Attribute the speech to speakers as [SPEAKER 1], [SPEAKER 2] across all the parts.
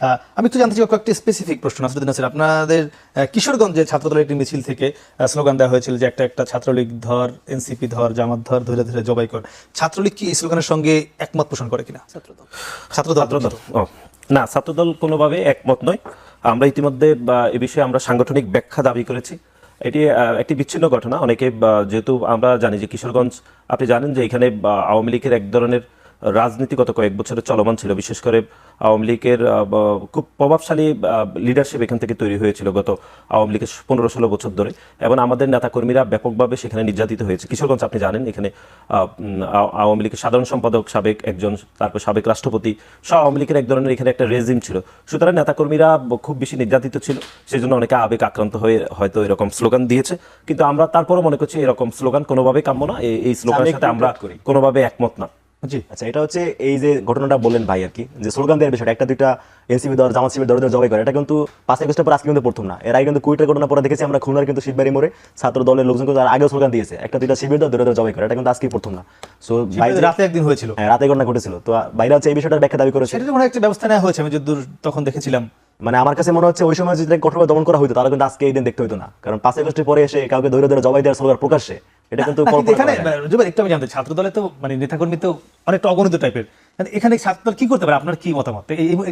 [SPEAKER 1] আমি একটু জানতে চাই কয়েকটি স্পেসিফিক প্রশ্ন নাসরুদ্দিন নাসির আপনাদের কিশোরগঞ্জে ছাত্রদলের একটি মিছিল থেকে স্লোগান দেওয়া হয়েছিল যে একটা একটা ছাত্রলীগ ধর এনসিপি ধর জামাত ধর ধরে ধরে জবাই কর। ছাত্রলীগ কি এই স্লোগানের সঙ্গে একমত পোষণ করে কিনা? ছাত্রদল। ছাত্রদল।
[SPEAKER 2] না ছাত্রদল কোনোভাবে একমত নয়। আমরা ইতিমধ্যে বা, এ বিষয়ে আমরা সাংগঠনিক ব্যাখ্যা দাবি করেছি। এটি একটি বিচ্ছিন্ন ঘটনা। অনেকে যেহেতু আমরা জানি যে কিশোরগঞ্জ আপনি জানেন যে এখানে বা, আওয়ামী লীগের এক ধরনের রাজনীতি গত কয়েক বছরের চলমান ছিল। বিশেষ করে আওয়ামী লীগের খুব প্রভাবশালী লিডারশিপ এখান থেকে তৈরি হয়েছিল গত আওয়ামী লীগের পনেরো ষোলো বছর ধরে। এবং আমাদের নেতাকর্মীরা ব্যাপকভাবে সেখানে নির্যাতিত হয়েছে। কিশোরগঞ্জ আপনি জানেন এখানে আওয়ামী লীগের সাধারণ সম্পাদক সাবেক একজন তারপর সাবেক রাষ্ট্রপতি সব আওয়ামী লীগের এক ধরনের এখানে একটা রেজিম ছিল। সুতরাং নেতাকর্মীরা খুব বেশি নির্যাতিত ছিল সেই জন্য অনেকে আবেগ আক্রান্ত হয়ে হয়তো এরকম স্লোগান দিয়েছে। কিন্তু আমরা তারপরও মনে করছি এরকম স্লোগান কোনোভাবে কাম্য না। এই- স্লোগানের সাথে আমরা। কোনোভাবে একমত না।
[SPEAKER 1] জি।
[SPEAKER 3] আচ্ছা এটা হচ্ছে এই যে ঘটনাটা বললেন ভাই আর কি যে স্লোগান দেওয়ার বিষয়টা একটা দুইটা এনসিবি দর জামাত শিবির জবাই করে। এটা কিন্তু পাঁচ আগস্টের পর আজকে কিন্তু প্রথম না। এর আগে কিন্তু কুইটের ঘটনা পরে দেখেছি আমরা খুলনার কিন্তু শিববাড়ি মোড়ে ছাত্র দলের লোকজন কিন্তু তার আগেও স্লোগান দিয়েছে। একটা দুইটা শিবির দর দর জবাই করে। এটা কিন্তু আজকে প্রথম না। সো
[SPEAKER 1] রাতে একদিন হয়েছিল।
[SPEAKER 3] হ্যাঁ রাতে ঘটনা ঘটেছিল। তো বাইরে হচ্ছে এই বিষয়টার ব্যাখ্যা দাবি করেছে।
[SPEAKER 1] মনে হয় একটা ব্যবস্থা নেওয়া হয়েছে আমি যদ্দূর তখন দেখেছিলাম।
[SPEAKER 3] মানে আমার কাছে মনে হচ্ছে ওই সময় যদি কঠোরভাবে দমন করা হতো তাহলে কিন্তু আজকে এই দিন দেখতে হতো না। কারণ পাঁচ আগস্টের পরে এসে কাউকে ধরে ধরে জবাই দেওয়ার স্লোগান প্রকাশ্যে। এটা কিন্তু
[SPEAKER 1] এখানে একটু আমি জানতে ছাত্র দলে তো মানে নেতাকর্মী তো অনেকটা অগণিত টাইপের এখানে ছাত্রদল কি করতে পারে? আপনার কি মতামত?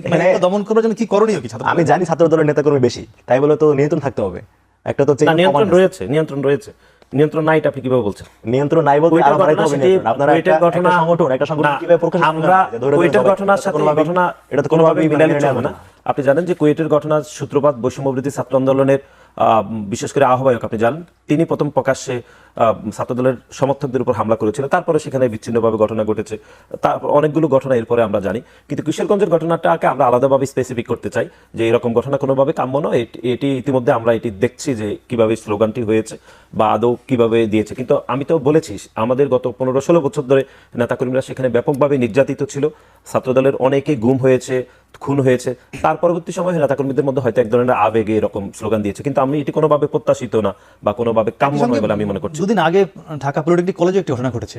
[SPEAKER 3] মানে-
[SPEAKER 1] দমন করার জন্য কি করণীয় কি ছাত্র
[SPEAKER 3] আমি জানি ছাত্র দলের নেতাকর্মী বেশি তাই বলে তো নিয়ন্ত্রণ থাকতে হবে। একটা তো
[SPEAKER 2] নিয়ন্ত্রণ রয়েছে নিয়ন্ত্রণ রয়েছে। নিয়ন্ত্রণ নাই আপনি কীভাবে বলছেন?
[SPEAKER 3] নিয়ন্ত্রণ নাই বলতে আরও বাড়াইতে হবে। আপনারা একটা-
[SPEAKER 2] ঘটনা-
[SPEAKER 3] সংগঠন একটা সংগঠন কীভাবে প্রকাশ
[SPEAKER 2] আমরা কুয়েটের ঘটনার সাথে ঘটনা
[SPEAKER 3] এটা তো কোনোভাবেই
[SPEAKER 2] মিলানো
[SPEAKER 3] মেনে নেওয়া
[SPEAKER 2] যাবে
[SPEAKER 3] হবে
[SPEAKER 2] না। আপনি জানেন যে কুয়েটের ঘটনার সূত্রপাত বৈষম্যবৃত্তি ছাত্র আন্দোলনের আহ, বিশেষ করে আহ্বায়ক আপনি জানেন? তিনি প্রথম প্রকাশ্যে ছাত্রদলের সমর্থকদের উপর হামলা করেছিল। তারপরে সেখানে বিচ্ছিন্নভাবে ঘটনা ঘটেছে। তারপর অনেকগুলো ঘটনা এরপরে আমরা জানি। কিন্তু কিশোরগঞ্জের ঘটনাটাকে আমরা আলাদাভাবে স্পেসিফিক করতে চাই যে এরকম ঘটনা কোনোভাবে কাম্য নয়। এটি- ইতিমধ্যে আমরা এটি দেখছি যে কীভাবে স্লোগানটি হয়েছে বা আদৌ কীভাবে দিয়েছে। কিন্তু আমি তো বলেছি, আমাদের গত পনেরো ষোলো বছর ধরে নেতাকর্মীরা সেখানে ব্যাপকভাবে নির্যাতিত ছিল। ছাত্রদলের অনেকে গুম হয়েছে, খুন হয়েছে। তার পরবর্তী সময়ে নেতাকর্মীদের মধ্যে হয়তো এক ধরনের আবেগে এরকম স্লোগান দিয়েছে। কিন্তু আমি এটি কোনোভাবে প্রত্যাশিত না বা কোনোভাবে কাম্য নয় বলে আমি মনে করছি।
[SPEAKER 1] দুদিন আগে ঢাকা পলিটেকনিক কলেজে একটি ঘটনা ঘটেছে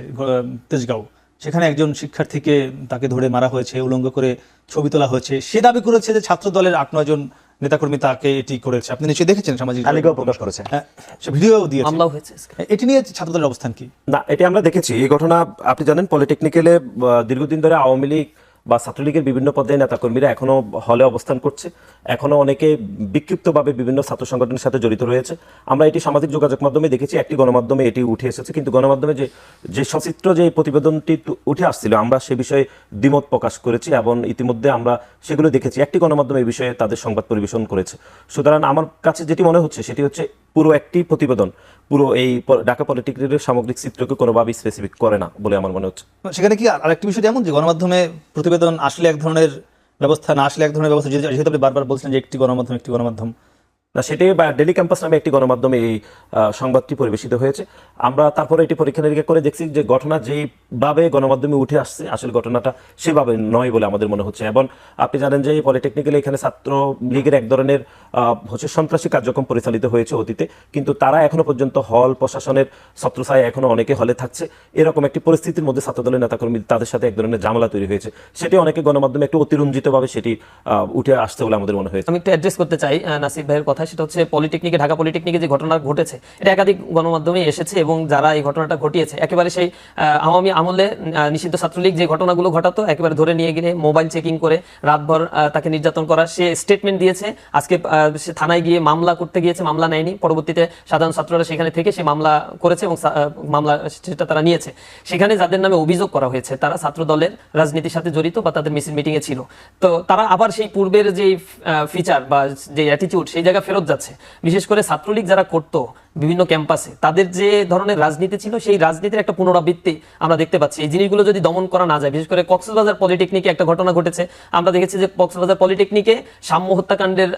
[SPEAKER 1] তেজগাঁও। সেখানে একজন শিক্ষার্থীকে তাকে ধরে মারা হয়েছে উলঙ্গ করে ছবি তোলা হয়েছে। সে দাবি করেছে যে ছাত্র দলের আট নয় জন নেতাকর্মী তাকে এটি করেছে। আপনি নিশ্চয়ই দেখেছেন সামাজিক
[SPEAKER 3] তালিকাও প্রকাশ করেছে।
[SPEAKER 1] হ্যাঁ, সে ভিডিও দিয়ে
[SPEAKER 4] মামলাও হয়েছে
[SPEAKER 1] এটি নিয়ে ছাত্র দলের অবস্থান কি?
[SPEAKER 2] না এটি আমরা দেখেছি। এই ঘটনা আপনি জানেন পলিটেকনিক্যালে দীর্ঘদিন ধরে আওয়ামী লীগ বা ছাত্রলীগের বিভিন্ন পর্যায়ে নেতাকর্মীরা এখনও হলে অবস্থান করছে। এখনও অনেকে বিক্ষিপ্তভাবে বিভিন্ন ছাত্র সংগঠনের সাথে জড়িত রয়েছে। আমরা এটি সামাজিক যোগাযোগ মাধ্যমে দেখেছি, একটি গণমাধ্যমে এটি উঠে এসেছে। কিন্তু গণমাধ্যমে যে যে সচিত্র, যে প্রতিবেদনটি উঠে আসছিল, আমরা সে বিষয়ে দ্বিমত প্রকাশ করেছি এবং ইতিমধ্যে আমরা সেগুলো দেখেছি। একটি গণমাধ্যম এই বিষয়ে তাদের সংবাদ পরিবেশন করেছে। সুতরাং আমার কাছে যেটি মনে হচ্ছে, সেটি হচ্ছে পুরো একটি প্রতিবেদন, পুরো এই ঢাকা পলিটেকনিকের সামগ্রিক চিত্রকে কোনোভাবে স্পেসিফিক করে না বলে আমার মনে হচ্ছে।
[SPEAKER 1] সেখানে কি আরেকটি বিষয় এমন যে গণমাধ্যমে প্রতিবেদন আসলে এক ধরনের ব্যবস্থা, না আসলে এক ধরনের ব্যবস্থা, যেহেতু আপনি বারবার বলছেন যে একটি গণমাধ্যম একটি গণমাধ্যম
[SPEAKER 2] না সেটি বা ডেলি ক্যাম্পাস নামে একটি গণমাধ্যমে এই সংবাদটি পরিবেশিত হয়েছে। আমরা তারপরে এটি পরীক্ষা নিরীক্ষা করে দেখছি যে ঘটনা যেভাবে গণমাধ্যমে উঠে আসছে, আসলে ঘটনাটা সেভাবে নয় বলে আমাদের মনে হচ্ছে। এবং আপনি জানেন যে পলিটেকনিক্যালি এখানে ছাত্র লীগের এক ধরনের হচ্ছে সন্ত্রাসী কার্যক্রম পরিচালিত হয়েছে অতীতে। কিন্তু তারা এখনও পর্যন্ত হল প্রশাসনের ছত্রছায় এখনও অনেকে হলে থাকছে। এরকম একটি পরিস্থিতির মধ্যে ছাত্রদলের নেতাকর্মী তাদের সাথে এক ধরনের ঝামেলা তৈরি হয়েছে। সেটি অনেকে গণমাধ্যমে একটু অতিরঞ্জিতভাবে সেটি উঠে আসছে বলে আমাদের মনে হয়েছে।
[SPEAKER 4] আমি একটু অ্যাড্রেস করতে চাই নাসির ভাইয়ের কথা সেটা হচ্ছে পলিটেকনিকে, ঢাকা পলিটেকনিকে যে ঘটনা ঘটেছে, এটা একাধিক গণমাধ্যমে এসেছে এবং যারা এই ঘটনাটা ঘটিয়েছে, একেবারে সেই আওয়ামী আমলে নিষিদ্ধ ছাত্রলীগ যে ঘটনাগুলো ঘটাতো, একেবারে ধরে নিয়ে গিয়ে মোবাইল চেকিং করে রাতভর তাকে নির্যাতন করা, সে স্টেটমেন্ট দিয়েছে, আজকে সে থানায় গিয়ে মামলা করতে গিয়েছে, মামলা নেয়নি, পরবর্তীতে সাধারণ ছাত্ররা সেখানে থেকে সে মামলা করেছে এবং মামলা সেটা তারা নিয়েছে। সেখানে যাদের নামে অভিযোগ করা হয়েছে, তারা ছাত্র দলের রাজনীতির সাথে জড়িত বা তাদের মিছিল মিটিং এ ছিল। তো তারা আবার সেই পূর্বের যে ফিচার বা যে অ্যাটিটিউড সেই জায়গা ফেরত যাচ্ছে। বিশেষ করে ছাত্রলীগ যারা করতো বিভিন্ন ক্যাম্পাসে। তাদের যে ধরনের রাজনীতি ছিল, সেই রাজনীতির একটা পুনরাবৃত্তি আমরা দেখতে পাচ্ছি। এই জিনিসগুলো যদি দমন করা না যায়, বিশেষ করে কক্সবাজার পলিটেকনিকে একটা ঘটনা ঘটেছে, আমরা দেখেছি যে কক্সবাজার পলিটেকনিকে সাম্য হত্যাকাণ্ডের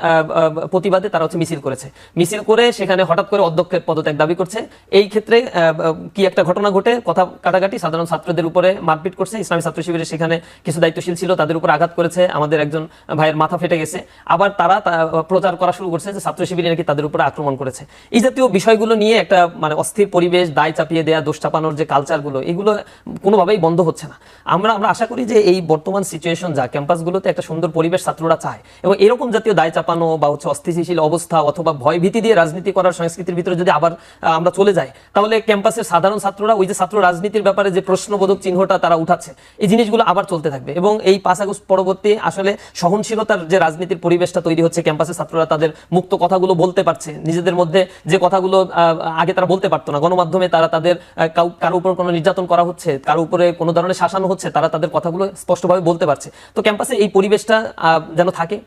[SPEAKER 4] প্রতিবাদে তারা হচ্ছে মিছিল করেছে। মিছিল করে সেখানে হঠাৎ করে অধ্যক্ষের পদত্যাগ দাবি করছে। এই ক্ষেত্রে কি একটা ঘটনা ঘটে, কথা কাটাকাটি সাধারণ ছাত্রদের উপরে মারপিট করছে। ইসলামী ছাত্র শিবিরের সেখানে কিছু দায়িত্বশীল ছিল, তাদের উপর আঘাত করেছে। আমাদের একজন ভাইয়ের মাথা ফেটে গেছে। আবার তারা প্রচার করা শুরু করছে যে ছাত্র শিবিরে নাকি তাদের উপরে আক্রমণ করেছে। এই জাতীয় বিষয়গুলো নিয়ে একটা মানে অস্থির পরিবেশ, দায় চাপিয়ে দেয়া, দোষ চাপানোর যে কালচারগুলো এগুলো কোনোভাবেই বন্ধ হচ্ছে না। আমরা আমরা আশা করি যে এই বর্তমান সিচুয়েশন যা ক্যাম্পাসগুলোতে একটা সুন্দর পরিবেশ ছাত্ররা চায় এবং এরকম জাতীয় দায় চাপানো বা হচ্ছে অস্থিতিশীল অবস্থা অথবা ভয় ভীতি দিয়ে রাজনীতি করার সংস্কৃতির ভিতরে যদি আবার আমরা চলে যাই, তাহলে ক্যাম্পাসের সাধারণ ছাত্ররা, ওই যে ছাত্র রাজনীতির ব্যাপারে যে প্রশ্নবোধক চিহ্নটা তারা উঠাচ্ছে, এই জিনিসগুলো আবার চলতে থাকবে এবং এই পাঁচ আগস্ট পরবর্তী আসলে সহনশীলতার যে রাজনীতির পরিবেশটা তৈরি হচ্ছে ক্যাম্পাসের ছাত্ররা তাদের মুক্ত কথাগুলো বলতে পারছে, নিজেদের মধ্যে যে কথাগুলো আহ, আগে তারা বলতে পারতো না। গণমাধ্যমে তারা তাদের কারও উপর কোনো নির্যাতন করা হচ্ছে কারও উপরে কোনো ধরনের শাসানো হচ্ছে তারা তাদের কথাগুলো স্পষ্টভাবে বলতে পারছে। তো ক্যাম্পাসে এই পরিবেশটা যেন থাকে।